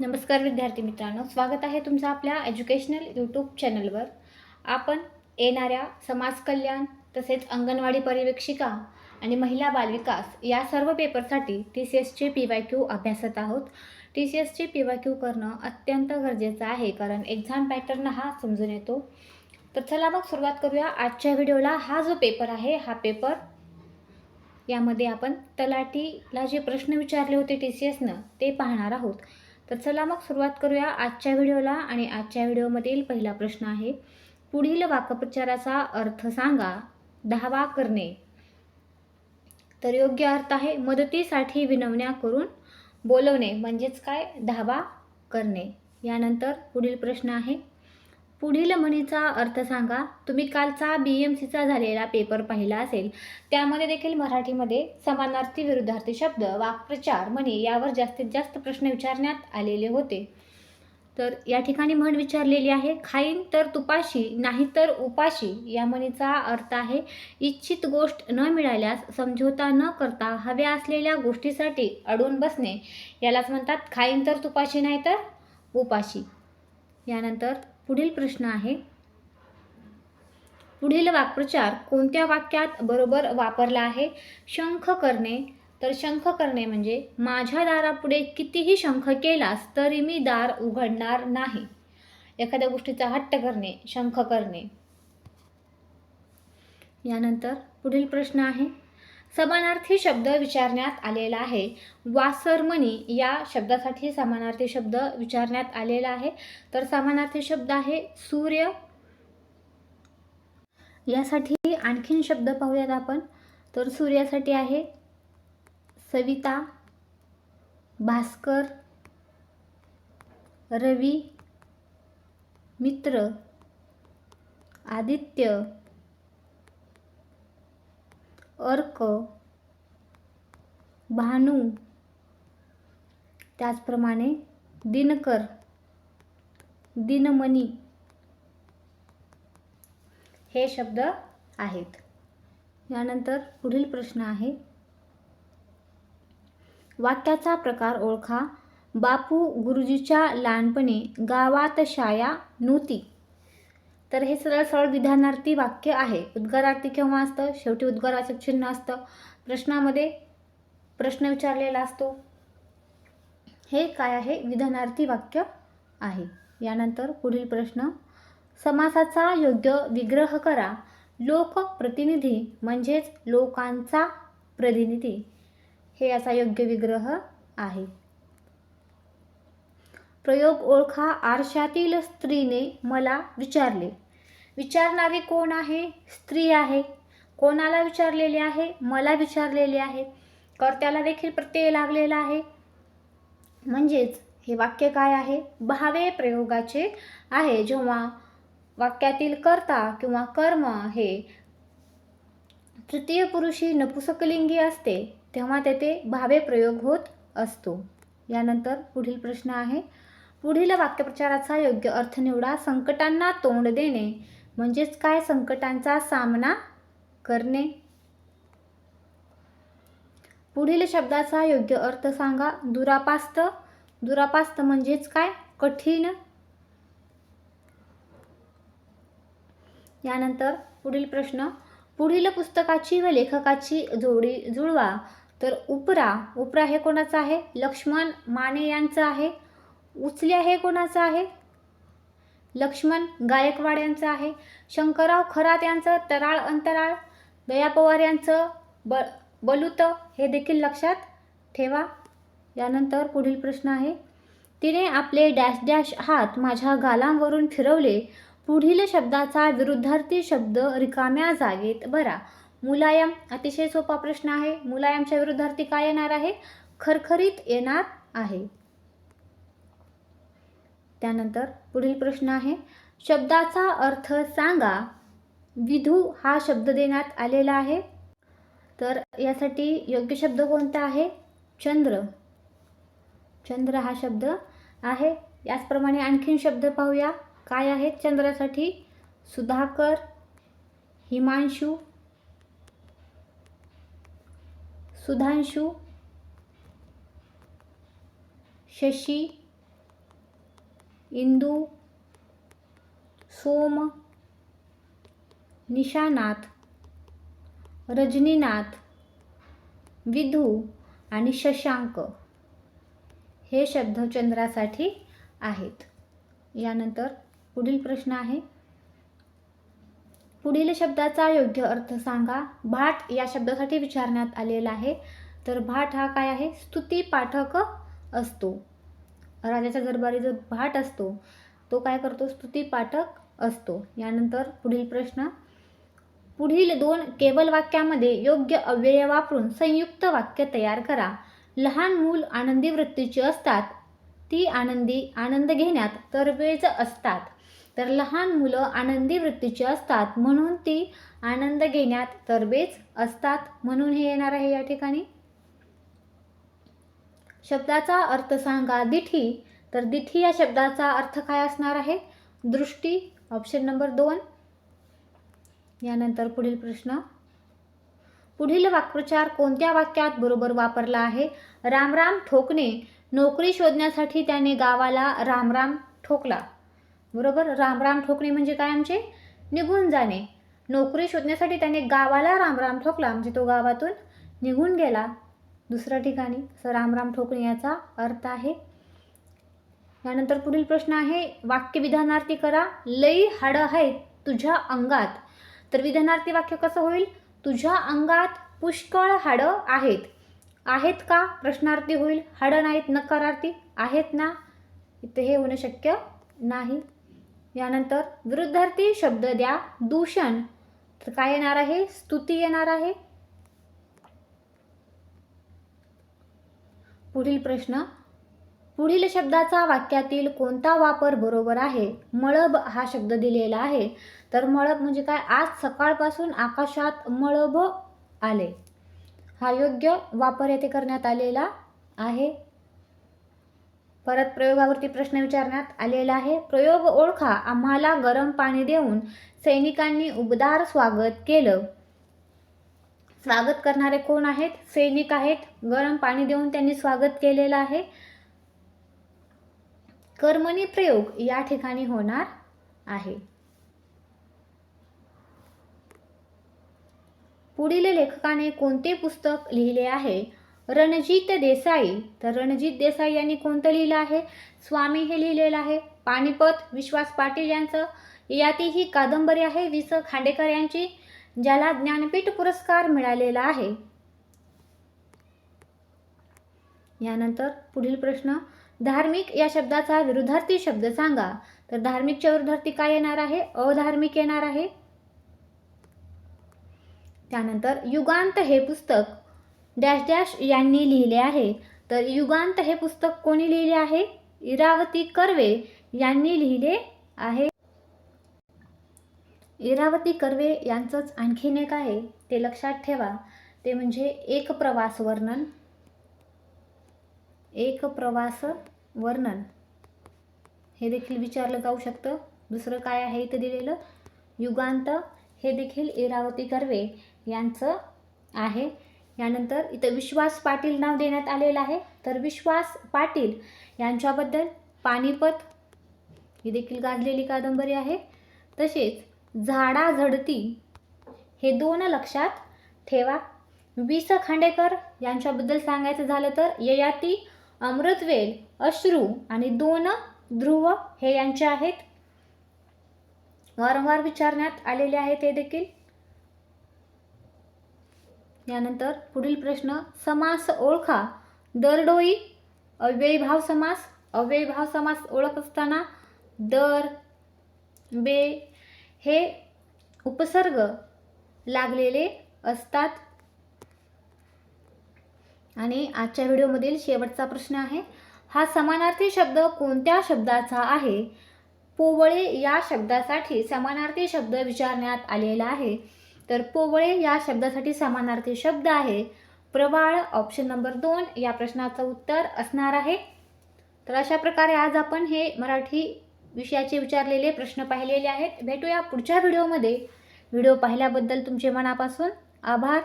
नमस्कार विद्यार्थी मित्रांनो स्वागत आहे तुमचं आपल्या एज्युकेशनल यूट्यूब चॅनलवर आपण येणाऱ्या समाजकल्याण तसेच अंगणवाडी पर्यवेक्षिका आणि महिला बालविकास या सर्व पेपरसाठी टी सी एसचे पी वाय क्यू अभ्यासत आहोत. टी सी एसचे पी वाय क्यू करणं अत्यंत गरजेचं आहे कारण एक्झाम पॅटर्न हा समजून येतो. तर चला मग सुरुवात करूया. आजच्या व्हिडिओला हा जो पेपर आहे हा पेपर यामध्ये आपण तलाठीला जे प्रश्न विचारले होते टी सी एसनं ते पाहणार आहोत. तर चला मग सुरुवात करूया आजच्या व्हिडिओला आणि आजच्या व्हिडिओमधील पहिला प्रश्न आहे. पुढील वाक्यप्रचाराचा अर्थ सांगा दहावा करणे. तर योग्य अर्थ आहे मदतीसाठी विनवण्या करून बोलवणे म्हणजेच काय? धावा करणे. यानंतर पुढील प्रश्न आहे. पुढील म्हणीचा अर्थ सांगा. तुम्ही कालचा बी एम सीचा झालेला पेपर पाहिला असेल. त्यामध्ये देखील मराठीमध्ये समानार्थी विरुद्धार्थी शब्द वाक्प्रचार म्हणी यावर जास्तीत जास्त प्रश्न विचारण्यात आलेले होते. तर या ठिकाणी म्हण विचारलेली आहे खाईन तर तुपाशी नाही तर उपाशी या म्हणीचा अर्थ आहे इच्छित गोष्ट न मिळाल्यास समझोता न करता हव्या असलेल्या गोष्टीसाठी अडून बसणे. यालाच म्हणतात खाईन तर तुपाशी नाही तर उपाशी. यानंतर पुढील प्रश्न आहे. पुढील वाक्प्रचार कोणत्या वाक्यात बरोबर वापरला आहे? शंख करणे. तर शंख करणे म्हणजे माझ्या दारापुढे कितीही शंख केलास तरी मी दार उघडणार नाही. एखाद्या गोष्टीचा हट्ट करणे शंख करणे. यानंतर पुढील प्रश्न आहे. समानार्थी शब्द विचारण्यात आलेला आहे. वासरमणी या शब्दासाठी समानार्थी शब्द विचारण्यात आलेला आहे. तर समानार्थी शब्द आहे सूर्य. यासाठी आणखीन शब्द पाहूयात आपण. तर सूर्यासाठी आहे सविता भास्कर रवी मित्र आदित्य अर्क भानू त्याचप्रमाणे दिनकर दिनमणी हे शब्द आहेत. यानंतर पुढील प्रश्न आहे. वाक्याचा प्रकार ओळखा. बापू गुरुजीच्या लहानपणी गावात शाया नव्हती. तर हे सरळ सरळ विधानार्थी वाक्य आहे. उद्गारार्थी केव्हा असतं? शेवटी उद्गाराचं चिन्ह असतं. प्रश्नामध्ये प्रश्न विचारलेला असतो. हे काय आहे? विधानार्थी वाक्य आहे. यानंतर पुढील प्रश्न. समासाचा योग्य विग्रह करा. लोकप्रतिनिधी म्हणजेच लोकांचा प्रतिनिधी. हे याचा योग्य विग्रह आहे. प्रयोग ओळखा आरशातील स्त्रीने मला विचारले. विचारणारी कोण आहे? स्त्री आहे. कोणाला विचारलेले आहे? मला विचारलेले आहे. कर्त्याला देखील प्रत्यय लागलेला आहे. म्हणजेच हे वाक्य काय आहे? भावे प्रयोगाचे आहे. जेव्हा वाक्यातील कर्ता किंवा कर्म हे तृतीय पुरुषी नपुसकलिंगी असते तेव्हा तेथे भावे प्रयोग होत असतो. यानंतर पुढील प्रश्न आहे. पुढील वाक्यप्रचाराचा योग्य अर्थ निवडा संकटांना तोंड देणे. म्हणजेच काय? संकटांचा सामना करणे. पुढील शब्दाचा योग्य अर्थ सांगा. दुरापास्त. दुरापास्त म्हणजेच काय? कठीण. यानंतर पुढील प्रश्न. पुढील पुस्तकाची व लेखकाची जोडी जुळवा. तर उपरा. उपरा हे कोणाचं आहे? लक्ष्मण माने यांचं आहे. उचल्या हे कोणाचं आहे? लक्ष्मण गायकवाड यांचं आहे. शंकरराव खरात यांचं तराळ अंतराळ दया पवार यांचं ब बलुत हे देखील लक्षात ठेवा. यानंतर पुढील प्रश्न आहे. तिने आपले डॅश डॅश हात माझ्या गालांवरून फिरवले. पुढील शब्दाचा विरुद्धार्थी शब्द रिकाम्या जागेत बरा मुलायम अतिशय सोपा प्रश्न आहे. मुलायमच्या विरुद्धार्थी काय येणार आहे? खरखरीत येणार आहे. त्यानंतर पुढील प्रश्न आहे. शब्दाचा अर्थ सांगा. विधू हा शब्द देण्यात आलेला आहे. तर यासाठी योग्य शब्द कोणता आहे? चंद्र. चंद्र हा शब्द आहे. याचप्रमाणे आणखीन शब्द पाहूया. काय आहेत चंद्रासाठी? सुधाकर हिमांशू सुधांशू शशी इंदू सोम निशानाथ रजनीनाथ विधू आणि शशांक हे शब्द चंद्रासाठी आहेत. यानंतर पुढील प्रश्न आहे. पुढील शब्दाचा योग्य अर्थ सांगा. भाट या शब्दासाठी विचारण्यात आलेला आहे. तर भाट हा काय आहे? स्तुती पाठक असतो. राजाच्या दरबारी जो भाट असतो तो काय करतो? स्तुती पाठक असतो. यानंतर पुढील प्रश्न. पुढील दोन केवल वाक्यामध्ये योग्य अव्यय वापरून संयुक्त वाक्य तयार करा. लहान मूल आनंदी वृत्तीची असतात. ती आनंदी आनंद घेण्यात तरबेज असतात. तर लहान मुलं आनंदी वृत्तीची असतात म्हणून ती आनंद घेण्यात तरबेज असतात. म्हणून हे येणार आहे या ठिकाणी. शब्दाचा अर्थ सांगा दिठी. तर दिठी या शब्दाचा अर्थ काय असणार आहे? दृष्टी ऑप्शन नंबर दोन. यानंतर पुढील प्रश्न. पुढील वाक्प्रचार कोणत्या वाक्यात बरोबर वापरला आहे? रामराम ठोकणे. नोकरी शोधण्यासाठी त्याने गावाला रामराम ठोकला. बरोबर? रामराम ठोकणे म्हणजे काय आमचे? निघून जाणे. नोकरी शोधण्यासाठी त्याने गावाला रामराम ठोकला. म्हणजे तो गावातून निघून गेला. दुसऱ्या ठिकाणी. असं रामराम ठोकणे याचा अर्थ आहे. यानंतर पुढील प्रश्न आहे वाक्य विधानार्थी करा लई हाडं आहेत तुझ्या अंगात. तर विधानार्थी वाक्य कसं होईल? तुझ्या अंगात पुष्कळ हाडं आहेत. आहेत का? प्रश्नार्थी होईल. हाडं नाहीत नकारार्थी. आहेत ना? इथे हे होणं शक्य नाही. यानंतर विरुद्धार्थी शब्द द्या दूषण. तर काय येणार आहे? स्तुती येणार आहे. पुढील प्रश्न. पुढील शब्दाचा वाक्यातील कोणता वापर बरोबर आहे? मळब हा शब्द दिलेला आहे. तर मळब म्हणजे काय? आज सकाळपासून आकाशात मळब आले. हा योग्य वापर येथे करण्यात आलेला आहे. परत प्रयोगावरती प्रश्न विचारण्यात आलेला आहे. प्रयोग ओळखा. आम्हाला गरम पाणी देऊन सैनिकांनी उबदार स्वागत केलं. स्वागत करणारे कोण आहेत? सैनिक आहेत. गरम पाणी देऊन त्यांनी स्वागत केलेलं आहे. कर्मणी प्रयोग या ठिकाणी होणार आहे. पुढील लेखकाने कोणते पुस्तक लिहिले आहे? रणजित देसाई. तर रणजित देसाई यांनी कोणतं लिहिलं आहे? स्वामी हे लिहिलेलं आहे. पानिपत विश्वास पाटील यांचं. याती ही कादंबरी आहे. वि स खांडेकर यांची. ज्याला ज्ञानपीठ पुरस्कार मिळालेला आहे. यानंतर पुढील प्रश्न धार्मिक या शब्दाचा विरुद्धार्थी शब्द सांगा. तर धार्मिकच्या विरुद्धार्थी काय येणार आहे? अधार्मिक येणार आहे. त्यानंतर युगांत हे पुस्तक डॅश डॅश यांनी लिहिले आहे. तर युगांत हे पुस्तक कोणी लिहिले आहे? इरावती कर्वे यांनी लिहिले आहे. इरावती कर्वे यांचंच आणखीन एक आहे ते लक्षात ठेवा. ते म्हणजे एक प्रवास वर्णन. एक प्रवास वर्णन. हे देखील विचारलं जाऊ शकतं. दुसरं काय आहे इथं दिलेलं? युगांत. हे देखील इरावती कर्वे यांचं आहे. यानंतर इथं विश्वास पाटील नाव देण्यात आलेलं आहे. तर विश्वास पाटील यांच्याबद्दल पानिपत ही देखील गाजलेली कादंबरी आहे. तसेच झाडा झडती. हे दोन लक्षात ठेवा. वि स खांडेकर यांच्याबद्दल सांगायचं झालं तर ययाती अमृतवेल अश्रू आणि दोन ध्रुव हे यांचे आहेत. वारंवार विचारण्यात आलेले आहे ते देखील. यानंतर पुढील प्रश्न समास ओळखा. दरडोई अव्ययीभाव समास. अव्ययीभाव समास ओळख असताना दर बे हे उपसर्ग लागलेले असतात. आणि आजच्या व्हिडिओमधील शेवटचा प्रश्न आहे हा समानार्थी शब्द कोणत्या शब्दाचा आहे? पोवळे या शब्दासाठी समानार्थी शब्द विचारण्यात आलेला आहे. तर पोवळे या शब्दासाठी समानार्थी शब्द आहे. प्रवाळ ऑप्शन नंबर दोन या प्रश्नाचं उत्तर असणार आहे. तर अशा प्रकारे आज आपण हे मराठी विषयाचे विचारलेले प्रश्न पाहिलेले आहेत. भेटूया पुढच्या व्हिडिओमध्ये. व्हिडिओ पाहिल्याबद्दल तुमचे मनापासून आभार.